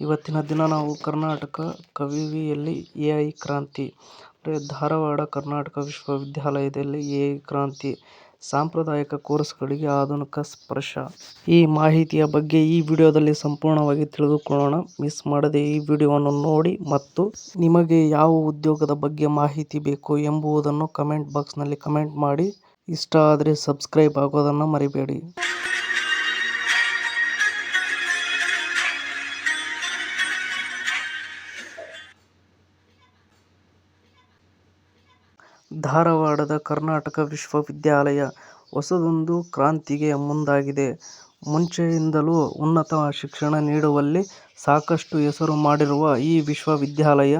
ಇವತ್ತಿನ ದಿನ ನಾವು ಕರ್ನಾಟಕ ಕವಿವಿಯಲ್ಲಿ ಎ ಐ ಕ್ರಾಂತಿ ಧಾರವಾಡ ಕರ್ನಾಟಕ ವಿಶ್ವವಿದ್ಯಾಲಯದಲ್ಲಿ ಎ ಐ ಕ್ರಾಂತಿ ಸಾಂಪ್ರದಾಯಿಕ ಕೋರ್ಸ್ಗಳಿಗೆ ಆಧುನಿಕ ಸ್ಪರ್ಶ. ಈ ಮಾಹಿತಿಯ ಬಗ್ಗೆ ಈ ವಿಡಿಯೋದಲ್ಲಿ ಸಂಪೂರ್ಣವಾಗಿ ತಿಳಿದುಕೊಳ್ಳೋಣ. ಮಿಸ್ ಮಾಡದೆ ಈ ವಿಡಿಯೋವನ್ನು ನೋಡಿ ಮತ್ತು ನಿಮಗೆ ಯಾವ ಉದ್ಯೋಗದ ಬಗ್ಗೆ ಮಾಹಿತಿ ಬೇಕು ಎಂಬುದನ್ನು ಕಮೆಂಟ್ ಬಾಕ್ಸ್ನಲ್ಲಿ ಕಮೆಂಟ್ ಮಾಡಿ. ಇಷ್ಟ ಆದರೆ ಸಬ್ಸ್ಕ್ರೈಬ್ ಆಗೋದನ್ನು ಮರಿಬೇಡಿ. ಧಾರವಾಡದ ಕರ್ನಾಟಕ ವಿಶ್ವವಿದ್ಯಾಲಯ ಹೊಸದೊಂದು ಕ್ರಾಂತಿಗೆ ಮುಂದಾಗಿದೆ. ಮುಂಚೆಯಿಂದಲೂ ಉನ್ನತ ಶಿಕ್ಷಣ ನೀಡುವಲ್ಲಿ ಸಾಕಷ್ಟು ಹೆಸರು ಮಾಡಿರುವ ಈ ವಿಶ್ವವಿದ್ಯಾಲಯ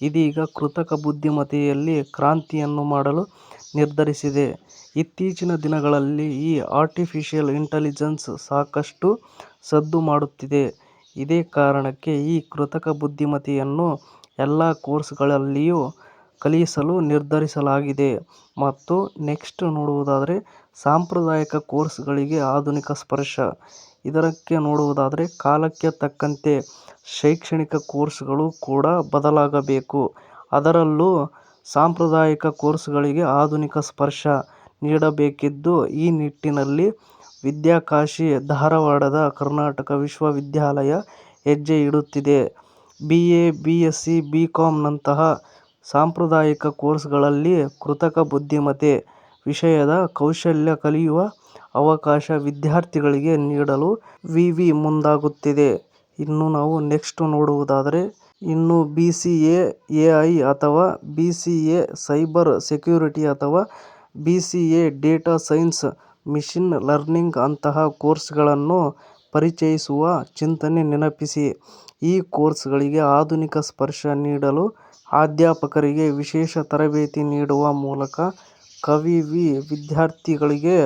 ಇದೀಗ ಕೃತಕ ಬುದ್ಧಿಮತ್ತೆಯಲ್ಲಿ ಕ್ರಾಂತಿಯನ್ನು ಮಾಡಲು ನಿರ್ಧರಿಸಿದೆ. ಇತ್ತೀಚಿನ ದಿನಗಳಲ್ಲಿ ಈ ಆರ್ಟಿಫಿಷಿಯಲ್ ಇಂಟೆಲಿಜೆನ್ಸ್ ಸಾಕಷ್ಟು ಸದ್ದು ಮಾಡುತ್ತಿದೆ. ಇದೇ ಕಾರಣಕ್ಕೆ ಈ ಕೃತಕ ಬುದ್ಧಿಮತ್ತೆಯನ್ನು ಎಲ್ಲಾ ಕೋರ್ಸ್ಗಳಲ್ಲಿಯೂ ಕಲಿಸಲು ನಿರ್ಧರಿಸಲಾಗಿದೆ. ಮತ್ತು ನೆಕ್ಸ್ಟ್ ನೋಡುವುದಾದರೆ ಸಾಂಪ್ರದಾಯಿಕ ಕೋರ್ಸ್ಗಳಿಗೆ ಆಧುನಿಕ ಸ್ಪರ್ಶ. ಇದಕ್ಕೆ ನೋಡುವುದಾದರೆ ಕಾಲಕ್ಕೆ ತಕ್ಕಂತೆ ಶೈಕ್ಷಣಿಕ ಕೋರ್ಸ್ಗಳು ಕೂಡ ಬದಲಾಗಬೇಕು. ಅದರಲ್ಲೂ ಸಾಂಪ್ರದಾಯಿಕ ಕೋರ್ಸ್ಗಳಿಗೆ ಆಧುನಿಕ ಸ್ಪರ್ಶ ನೀಡಬೇಕಿದ್ದು ಈ ನಿಟ್ಟಿನಲ್ಲಿ ವಿದ್ಯಾಕಾಶಿ ಧಾರವಾಡದ ಕರ್ನಾಟಕ ವಿಶ್ವವಿದ್ಯಾಲಯ ಹೆಜ್ಜೆ ಇಡುತ್ತಿದೆ. B. A, B. Sc, B. Com ನಂತಹ ಸಾಂಪ್ರದಾಯಿಕ ಕೋರ್ಸ್ಗಳಲ್ಲಿ ಕೃತಕ ಬುದ್ಧಿಮತ್ತೆ ವಿಷಯದ ಕೌಶಲ್ಯ ಕಲಿಯುವ ಅವಕಾಶ ವಿದ್ಯಾರ್ಥಿಗಳಿಗೆ ನೀಡಲು ವಿವಿ ಮುಂದಾಗುತ್ತಿದೆ. ಇನ್ನು ನಾವು ನೆಕ್ಸ್ಟ್ ನೋಡುವುದಾದರೆ ಇನ್ನು ಬಿ. ಸಿ. ಎ ಎಐ ಅಥವಾ B. C. A cyber security ಅಥವಾ B. C. A data science, machine learning ಅಂತಹ ಕೋರ್ಸ್ಗಳನ್ನು ಪರಿಚಯಿಸುವ ಚಿಂತನೆ ನೆನಪಿಸಿ. ಈ ಕೋರ್ಸ್ಗಳಿಗೆ ಆಧುನಿಕ ಸ್ಪರ್ಶ ನೀಡಲು ಅಧ್ಯಾಪಕರಿಗೆ ವಿಶೇಷ ತರಬೇತಿ ನೀಡುವ ಮೂಲಕ ಕವಿವಿ ವಿದ್ಯಾರ್ಥಿಗಳಿಗೆ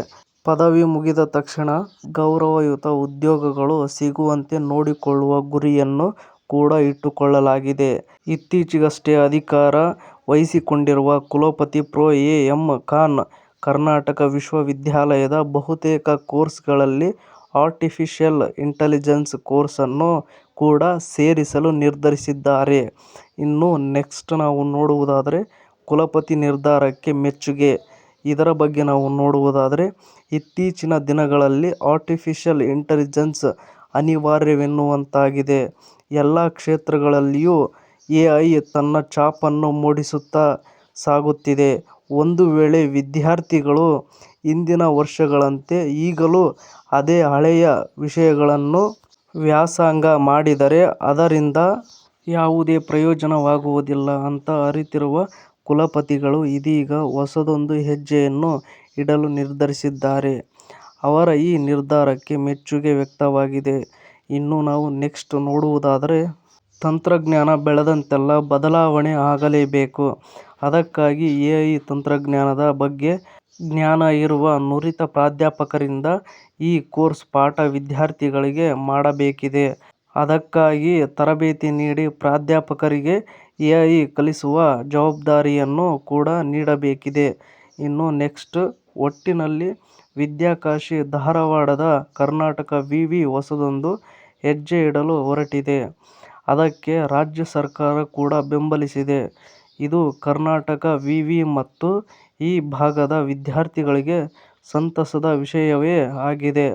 ಪದವಿ ಮುಗಿದ ತಕ್ಷಣ ಗೌರವಯುತ ಉದ್ಯೋಗಗಳು ಸಿಗುವಂತೆ ನೋಡಿಕೊಳ್ಳುವ ಗುರಿಯನ್ನು ಕೂಡ ಇಟ್ಟುಕೊಳ್ಳಲಾಗಿದೆ. ಇತ್ತೀಚೆಗಷ್ಟೇ ಅಧಿಕಾರ ವಹಿಸಿಕೊಂಡಿರುವ ಕುಲಪತಿ prof. A. M. Khan Karnataka ವಿಶ್ವವಿದ್ಯಾಲಯದ ಬಹುತೇಕ ಕೋರ್ಸ್ಗಳಲ್ಲಿ ಆರ್ಟಿಫಿಷಿಯಲ್ ಇಂಟೆಲಿಜೆನ್ಸ್ ಕೋರ್ಸನ್ನು ಕೂಡ ಸೇರಿಸಲು ನಿರ್ಧರಿಸಿದ್ದಾರೆ. ಇನ್ನು ನೆಕ್ಸ್ಟ್ ನಾವು ನೋಡುವುದಾದರೆ ಕುಲಪತಿ ನಿರ್ಧಾರಕ್ಕೆ ಮೆಚ್ಚುಗೆ. ಇದರ ಬಗ್ಗೆ ನಾವು ನೋಡುವುದಾದರೆ ಇತ್ತೀಚಿನ ದಿನಗಳಲ್ಲಿ ಆರ್ಟಿಫಿಷಿಯಲ್ ಇಂಟೆಲಿಜೆನ್ಸ್ ಅನಿವಾರ್ಯವೆನ್ನುವಂತಾಗಿದೆ. ಎಲ್ಲ ಕ್ಷೇತ್ರಗಳಲ್ಲಿಯೂ ಎಐ ತನ್ನ ಛಾಪನ್ನು ಮೂಡಿಸುತ್ತಾ ಸಾಗುತ್ತಿದೆ. ಒಂದು ವೇಳೆ ವಿದ್ಯಾರ್ಥಿಗಳು ಹಿಂದಿನ ವರ್ಷಗಳಂತೆ ಈಗಲೂ ಅದೇ ಹಳೆಯ ವಿಷಯಗಳನ್ನು ವ್ಯಾಸಂಗ ಮಾಡಿದರೆ ಅದರಿಂದ ಯಾವುದೇ ಪ್ರಯೋಜನವಾಗುವುದಿಲ್ಲ ಅಂತ ಅರಿತಿರುವ ಕುಲಪತಿಗಳು ಇದೀಗ ಹೊಸದೊಂದು ಹೆಜ್ಜೆಯನ್ನು ಇಡಲು ನಿರ್ಧರಿಸಿದ್ದಾರೆ. ಅವರ ಈ ನಿರ್ಧಾರಕ್ಕೆ ಮೆಚ್ಚುಗೆ ವ್ಯಕ್ತವಾಗಿದೆ. ಇನ್ನು ನಾವು ನೆಕ್ಸ್ಟ್ ನೋಡುವುದಾದರೆ, ತಂತ್ರಜ್ಞಾನ ಬೆಳೆದಂತೆಲ್ಲ ಬದಲಾವಣೆ ಆಗಲೇಬೇಕು. ಅದಕ್ಕಾಗಿ ಎಐ ತಂತ್ರಜ್ಞಾನದ ಬಗ್ಗೆ ಜ್ಞಾನ ಇರುವ ನುರಿತ ಪ್ರಾಧ್ಯಾಪಕರಿಂದ ಈ ಕೋರ್ಸ್ ಪಾಠ ವಿದ್ಯಾರ್ಥಿಗಳಿಗೆ ಮಾಡಬೇಕಿದೆ. ಅದಕ್ಕಾಗಿ ತರಬೇತಿ ನೀಡಿ ಪ್ರಾಧ್ಯಾಪಕರಿಗೆ ಎಐ ಕಲಿಸುವ ಜವಾಬ್ದಾರಿಯನ್ನು ಕೂಡ ನೀಡಬೇಕಿದೆ. ಇನ್ನು ನೆಕ್ಸ್ಟ್, ಒಟ್ಟಿನಲ್ಲಿ ವಿದ್ಯಾಕಾಶಿ ಧಾರವಾಡದ ಕರ್ನಾಟಕ ವಿವಿ ಹೊಸದೊಂದು ಹೆಜ್ಜೆ ಇಡಲು ಹೊರಟಿದೆ. ಅದಕ್ಕೆ ರಾಜ್ಯ ಸರ್ಕಾರ ಕೂಡ ಬೆಂಬಲಿಸಿದೆ. ಇದು ಕರ್ನಾಟಕ ವಿವಿ ಮತ್ತು ಈ ಭಾಗದ ವಿದ್ಯಾರ್ಥಿಗಳಿಗೆ ಸಂತಸದ ವಿಷಯವೇ ಆಗಿದೆ.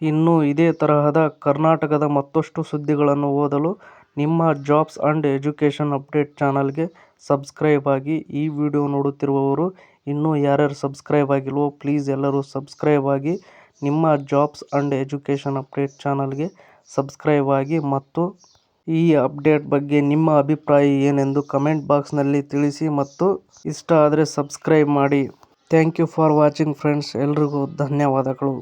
ಇನ್ನು ಇದೇ ತರಹದ ಕರ್ನಾಟಕದ ಮತ್ತಷ್ಟು ಸುದ್ದಿಗಳನ್ನು ಓದಲು ನಿಮ್ಮ ಜಾಬ್ಸ್ ಅಂಡ್ ಎಜುಕೇಷನ್ ಅಪ್ಡೇಟ್ ಚಾನಲ್ಗೆ ಸಬ್ಸ್ಕ್ರೈಬ್ ಆಗಿ. ಈ ವಿಡಿಯೋ ನೋಡುತ್ತಿರುವವರು ಇನ್ನೂ ಯಾರ್ಯಾರು ಸಬ್ಸ್ಕ್ರೈಬ್ ಆಗಿಲ್ವೋ ಪ್ಲೀಸ್ ಎಲ್ಲರೂ ಸಬ್ಸ್ಕ್ರೈಬ್ ಆಗಿ. ನಿಮ್ಮ ಜಾಬ್ಸ್ ಅಂಡ್ ಎಜುಕೇಷನ್ ಅಪ್ಡೇಟ್ ಚಾನಲ್ಗೆ ಸಬ್ಸ್ಕ್ರೈಬ್ ಆಗಿ ಮತ್ತು ಈ ಅಪ್ಡೇಟ್ ಬಗ್ಗೆ ನಿಮ್ಮ ಅಭಿಪ್ರಾಯ ಏನೆಂದು ಕಮೆಂಟ್ ಬಾಕ್ಸ್ನಲ್ಲಿ ತಿಳಿಸಿ ಮತ್ತು ಇಷ್ಟ ಆದರೆ ಸಬ್ಸ್ಕ್ರೈಬ್ ಮಾಡಿ. Thank you for watching friends ಎಲ್ರಿಗೂ ಧನ್ಯವಾದಗಳು.